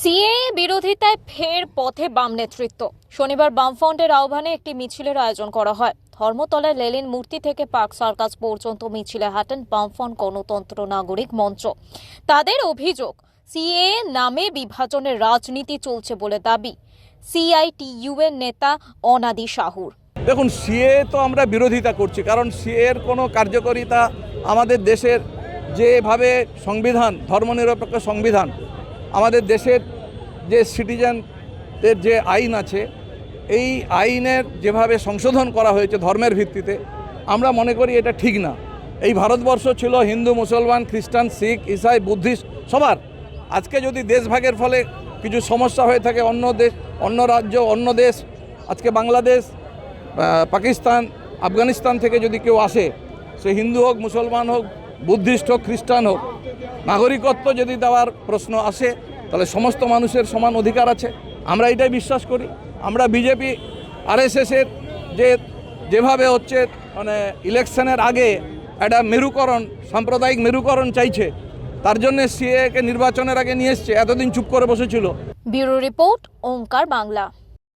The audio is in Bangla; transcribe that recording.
সিএ বিরোধিতায় ফের পথে বাম নেতৃত্ব। শনিবার বামফ্রন্টের আহ্বানে একটি মিছিলের আয়োজন করা হয়। ধর্মতলায় লেলিন মূর্তি থেকে পার্ক সার্কাস পর্যন্ত মিছিলে হাঁটেন বামফ্রন্ট গণতন্ত্র নাগরিক মঞ্চ। তাদের অভিযোগ সিএ নামে বিভাজনের রাজনীতি চলছে বলে দাবি। সিআইটিইউ এর নেতা অনাদি সাহুর। দেখুন সিএ তো আমরা বিরোধিতা করছি, কারণ সিএ এর কোনো কার্যকারিতা আমাদের দেশের যেভাবে সংবিধান, ধর্মনিরপেক্ষ সংবিধান আমাদের দেশের যে সিটিজেনদের যে আইন আছে, এই আইনের যেভাবে সংশোধন করা হয়েছে ধর্মের ভিত্তিতে, আমরা মনে করি এটা ঠিক না। এই ভারতবর্ষ ছিল হিন্দু, মুসলমান, খ্রিস্টান, শিখ, ইসাই, বুদ্ধিস্ট সবার। আজকে যদি দেশভাগের ফলে কিছু সমস্যা হয়ে থাকে, অন্য দেশ, অন্য রাজ্য, অন্য দেশ, আজকে বাংলাদেশ পাকিস্তান, আফগানিস্তান থেকে যদি কেউ আসে, সে হিন্দু হোক, মুসলমান হোক, বুদ্ধিস্ট হোক, খ্রিস্টান হোক, নাগরিকত্ব যদি দেওয়ার প্রশ্ন আসে তাহলে সমস্ত মানুষের সমান অধিকার আছে। আমরা এটাই বিশ্বাস করি। আমরা বিজেপি আরএসএসের যে, যেভাবে হচ্ছে মানে ইলেকশনের আগে একটা মেরুকরণ, সাম্প্রদায়িক মেরুকরণ চাইছে, তার জন্য সিএকে নির্বাচনের আগে নিয়ে এসছে, এতদিন চুপ করে বসেছিল। Bureau report, Onkar Bangla.